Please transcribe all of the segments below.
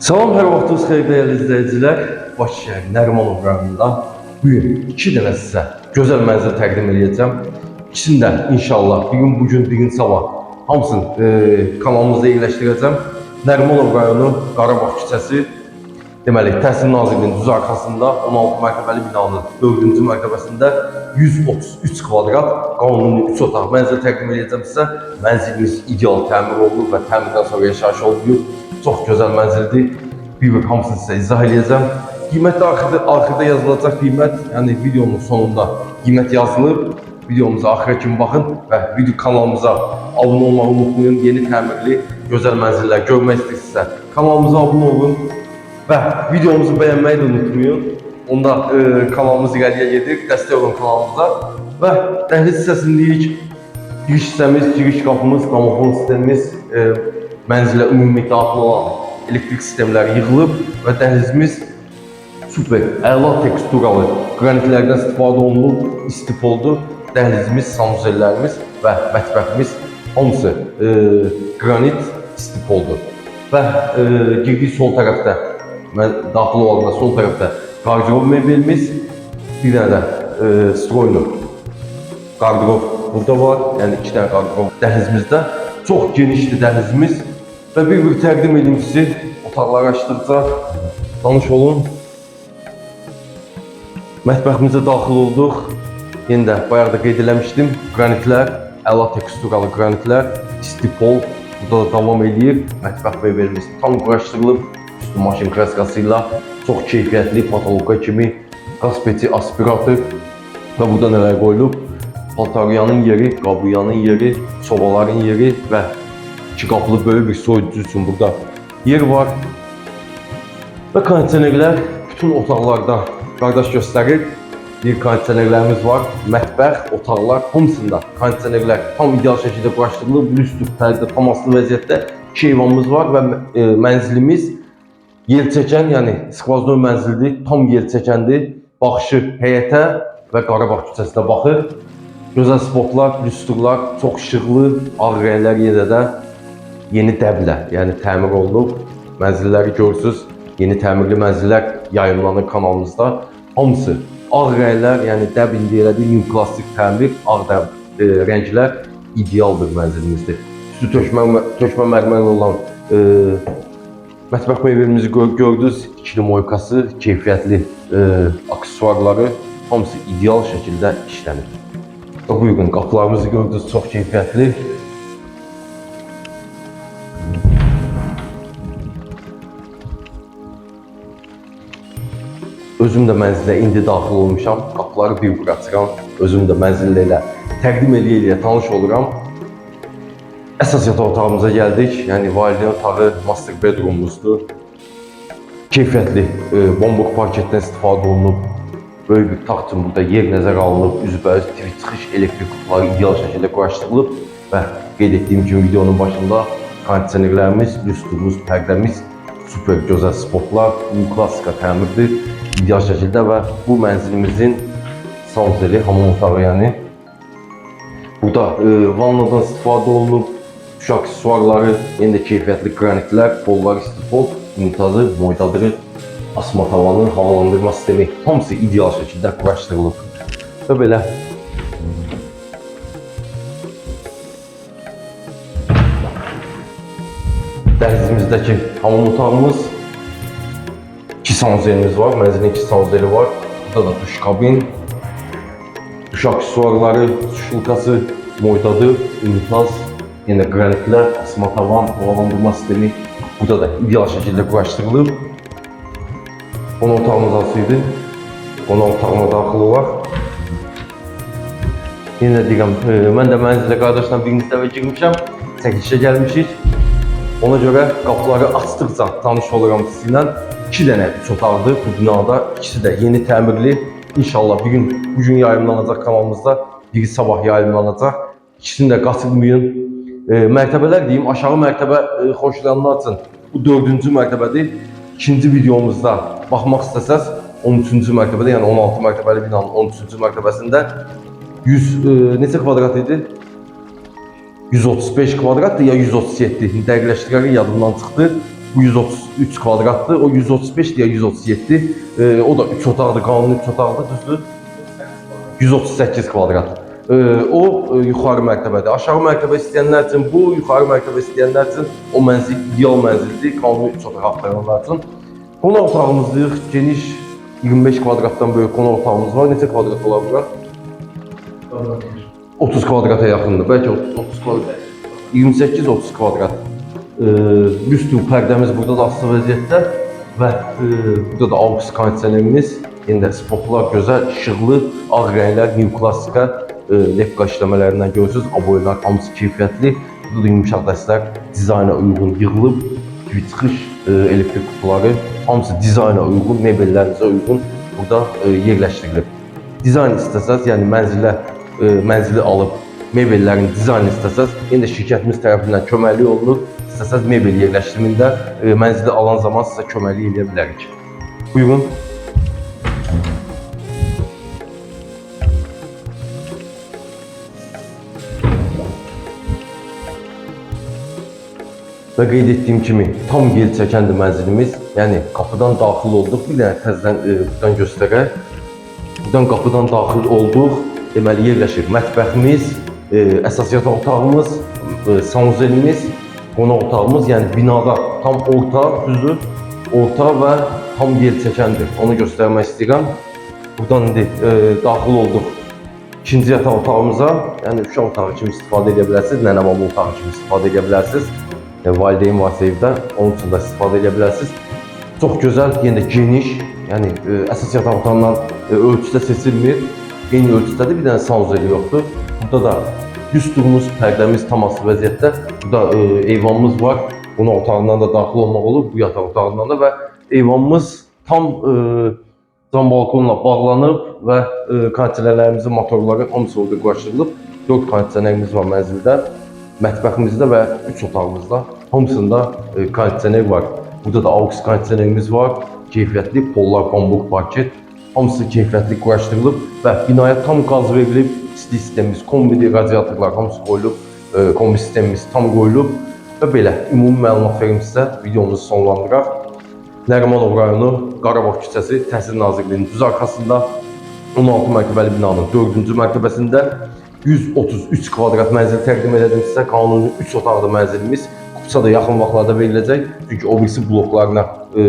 Salam, hər vaxtınız xeyir dəyərli izləyicilər. Bakı şəhəri Nərimanov rayonunda bu gün iki dənə sizə gözəl mənzil təqdim edəcəm. İkisini də inşallah bir gün bu gün, bir gün sabah hamısını e, kanalımızda yerləşdirəcəm. Nərimanov rayonu Qarabağ küçəsi Deməli, Təhsil Nazirliyinin düz arxasında 16 mərtəbəli binanın 4-cü mərtəbəsində 133 kvadrat qanuni 3 otaq mənzil təqdim edəcəm sizə. Mənzilimiz ideal təmir olunub və təmirdən sonra yaşayış olunub. Çox gözəl mənzildir. Bir bir hamısını sizə izah edəcəm. Qiymət axırda, axırda yazılacaq qiymət, yəni videonun sonunda qiymət yazılıb. Videomuza axıra kimi baxın və video kanalımıza abunə olmağı unutmayın. Yeni təmirli gözəl mənzillər görmək istəyirsinizsə kanalımıza abunə olun. Və videomuzu bəyənməyi də unutmayın. Onda e, kanalımız irəliyə gedir, dəstək olun kanalımıza. Və dəhliz hissəsindəyik. Giriş hissəmiz, giriş qapımız, qramofon sistemimiz, e, mənzilə ümumi daxil olan elektrik sistemləri yığılıb və dəhlizimiz super, əla teksturalı qranitlərdən istifadə olunub, istifoldu. Dəhlizimiz, sanuzellərimiz və mətbəximiz hamısı e, qranit istifoldu. Və e, girdik sol tərəfdə mən daxil olanda sol tərəfdə qardirob mebelimiz, bir dənə də e, stroylu qardirob burada var. Yəni iki dənə qardirob dəhlizimizdə. Çox genişdir dəhlizimiz və bir-bir təqdim edim sizi otaqları açdıqca tanış olun. Mətbəximizə daxil olduq. Yenə də bayaq da qeyd eləmişdim. Qranitlər, əla teksturalı qranitlər, istipol burada da davam edir. Mətbəx mebelimiz tam quraşdırılıb. Üstü maşın kraskası ilə çox keyfiyyətli patoloqa kimi qaz peti, aspirator və burada nələr qoyulub? Paltaryanın yeri, qabıyanın yeri, sobaların yeri və iki qapılı böyük bir soyuducu üçün burada yer var. Və kondisionerlər bütün otaqlarda qardaş göstərir. Bir kondisionerlərimiz var. Mətbəx, otaqlar hamısında kondisionerlər tam ideal şəkildə quraşdırılıb. Bluetooth pərdə tam asılı vəziyyətdə iki eyvanımız var və e, mənzilimiz yel çəkən, yəni skvaznon mənzildir, tam yel çəkəndir. Baxışı həyətə və Qarabağ küçəsinə baxır. Gözəl spotlar, lüstrlar, çox işıqlı, ağ rənglər yenə də yeni dəblə, yəni təmir olunub. Mənzilləri görürsüz. Yeni təmirli mənzillər yayımlanır kanalımızda. Hamısı ağ rənglər, yəni dəb indi elədir, new klassik təmir, ağ dəb e, rənglər idealdır mənzilimizdir. Üstü tökmə tökmə mərmərli olan e, mətbəx mebelimizi gör, gördünüz. İkili moykası, keyfiyyətli e, aksesuarları hamısı ideal şəkildə işlənir. Uygun. Qapılarımızı gördünüz, çox keyfiyyətli. Özüm də mənzilə indi daxil olmuşam. Qapıları bir-bir açıram. Özüm də mənzillə elə təqdim eləyə-eləyə tanış oluram. Əsas yataq otağımıza gəldik. Yəni valideyn otağı master bedroomumuzdur. Keyfiyyətli e, bombok parketdən istifadə olunub. Böyük bir taxt üçün burada yer nəzərə alınıb, üzbəüz TV çıxış elektrik kutuları ideal şəkildə quraşdırılıb və qeyd etdiyim kimi videonun başında kondisionerlərimiz, lüstrumuz, pərdəmiz, super gözəl spotlar, klassika təmirdir, ideal şəkildə və bu mənzilimizin sanuzeli, hamam otağı yəni. Burada e, vannadan istifadə olunub, duş aksesuarları, yenə də keyfiyyətli qranitlər, pollar istifol, unitazı, moydadırı, asma tavanı, havalandırma sistemi hamısı ideal şəkildə quraşdırılıb. Və belə dəhlizimizdəki hamam otağımız, iki sanuzelimiz var, mənzilin iki sanuzeli var. Burada da duş kabin, duş aksesuarları, duş lukası, moydadı, unitaz, yenə qranitlər, asma tavan, havalandırma sistemi burada da ideal şəkildə quraşdırılıb. Qonaq otağımız asıydı. Qonaq otağına daxil olaq. Yenə deyirəm, e, mən də mənzilə qardaşla birinci dəfə girmişəm. Çəkilişə gəlmişik. Ona görə qapıları açdıqca tanış oluram sizinlə. İki dənə üç otaqdır bu binada. İkisi də yeni təmirli. İnşallah bir gün bu gün yayımlanacaq kanalımızda. Biri sabah yayımlanacaq. İkisini də qaçırmayın. E, mərtəbələr deyim, aşağı mərtəbə e, xoşlayanlar üçün bu dördüncü mərtəbədir. İkinci videomuzda baxmaq istəsəz 13-cü mərtəbədə, yəni 16 mərtəbəli binanın 13-cü mərtəbəsində 100 e, neçə kvadrat idi? 135 kvadratdır ya 137. Dəqiqləşdirərək yadımdan çıxdı. Bu 133 kvadratdır. O 135 diye 137. E, o da 3 otaqlı, qanuni 3 otaqlı düzdür. 138 kvadrat. Ee, o e, yuxarı mərtəbədir. Aşağı mərtəbə istəyənlər üçün bu, yuxarı mərtəbə istəyənlər üçün o mənzil ideal mənzildir. Qanuni 3 otaq axtaranlar üçün. Qonaq otağımızdır. Geniş 25 kvadratdan böyük qonaq otağımız var. Neçə kvadrat olar bura? 30 kvadrata yaxındır. Bəlkə 30, 30 kvadrat. 28-30 kvadrat. Ee, Büstü pərdəmiz burada da asılı vəziyyətdə və e, burada da AUX kondisionerimiz. Yenə də spotlar gözəl, işıqlı, ağ rənglər, new klasika e, lepka işləmələrindən görürsüz. Aboylar hamısı keyfiyyətli. Burada da yumuşaq dəstlər dizayna uyğun yığılıb. Gibi çıxış e, elektrik kutuları hamısı dizayna uyğun, mebellərinizə uyğun burada e, yerləşdirilib. Dizayn istəsəz, yəni mənzilə e, mənzili alıb mebellərin dizaynı istəsəz, yenə də şirkətimiz tərəfindən köməklik olunur. İstəsəz mebel yerləşdirmində e, mənzili alan zaman sizə köməklik edə bilərik. Buyurun. Və qeyd etdiyim kimi tam gel çəkəndir mənzilimiz. Yəni qapıdan daxil olduq. Bir dənə təzədən e, buradan göstərək. Buradan qapıdan daxil olduq. Deməli yerləşir mətbəximiz, e, əsas yataq otağımız, e, sanuzelimiz, qonaq otağımız, yəni binada tam orta, düzdür? Orta və tam gel çəkəndir. Onu göstərmək istəyirəm. Buradan indi e, daxil olduq ikinci yataq otağımıza, yəni uşaq otağı kimi istifadə edə bilərsiniz, nənə baba otağı kimi istifadə edə bilərsiniz. E, valideyn varsa evdə, onun üçün də istifadə edə bilərsiniz. Çox gözəl, yenə də geniş, yəni e, əsas yataq otağından e, ölçüdə seçilmir. Eyni ölçüdədir, bir dənə sanuzeli yoxdur. Burada da düsturumuz, pərdəmiz tam asılı vəziyyətdə. Burada e, eyvanımız var. Qonaq otağından da daxil olmaq olur, bu yataq otağından da və eyvanımız tam e, cam balkonla bağlanıb və e, kondisionerlərimizin motorları hamısı orada quraşdırılıb. 4 kondisionerimiz var mənzildə. Mətbəximizdə və 3 otağımızda hamısında e, kondisioner var. Burada da AUX kondisionerimiz var. Keyfiyyətli pollar, pambıq parket. Hamısı keyfiyyətli quraşdırılıb və binaya tam qaz verilib. İsti sistemimiz, kombi radiatorlar hamısı qoyulub. E, kombi sistemimiz tam qoyulub və belə ümumi məlumat verim sizə. Videomuzu sonlandıraq. Nərimanov rayonu Qarabağ küçəsi Təhsil Nazirliyinin düz arxasında 16 mərtəbəli binanın 4-cü mərtəbəsində 133 kvadrat mənzil təqdim edirəm sizə. Qanuni 3 otaqlı mənzilimiz Kupça da yaxın vaxtlarda veriləcək. Çünki o birisi bloklarına e,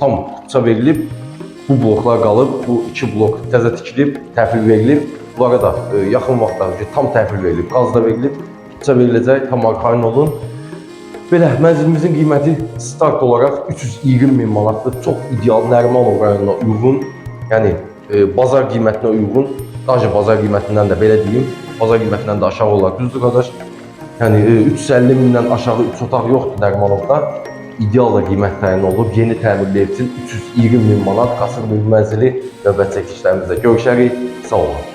tam kupça verilib. Bu bloklar qalıb, bu iki blok təzə tikilib, təhvil verilib. Bunlara da e, yaxın vaxtlarda tam təhvil verilib, qaz da verilib. Kupça veriləcək, tam arxayın olun. Belə mənzilimizin qiyməti start olaraq 320 min manatdır. Çox ideal Nərimanov rayonuna uyğun, yəni e, bazar qiymətinə uyğun, daha bazar qiymətindən də belə deyim, bazar qiymətindən də aşağı olar. Düzdür qardaş? Yəni e, 350 mindən aşağı 3 otaq yoxdur Nərimanovda. İdeal da qiymət təyin olunub. Yeni təmirli ev üçün 320 min manat qasır bir mənzili növbət çəkilişlərimizdə görüşərik. Sağ olun.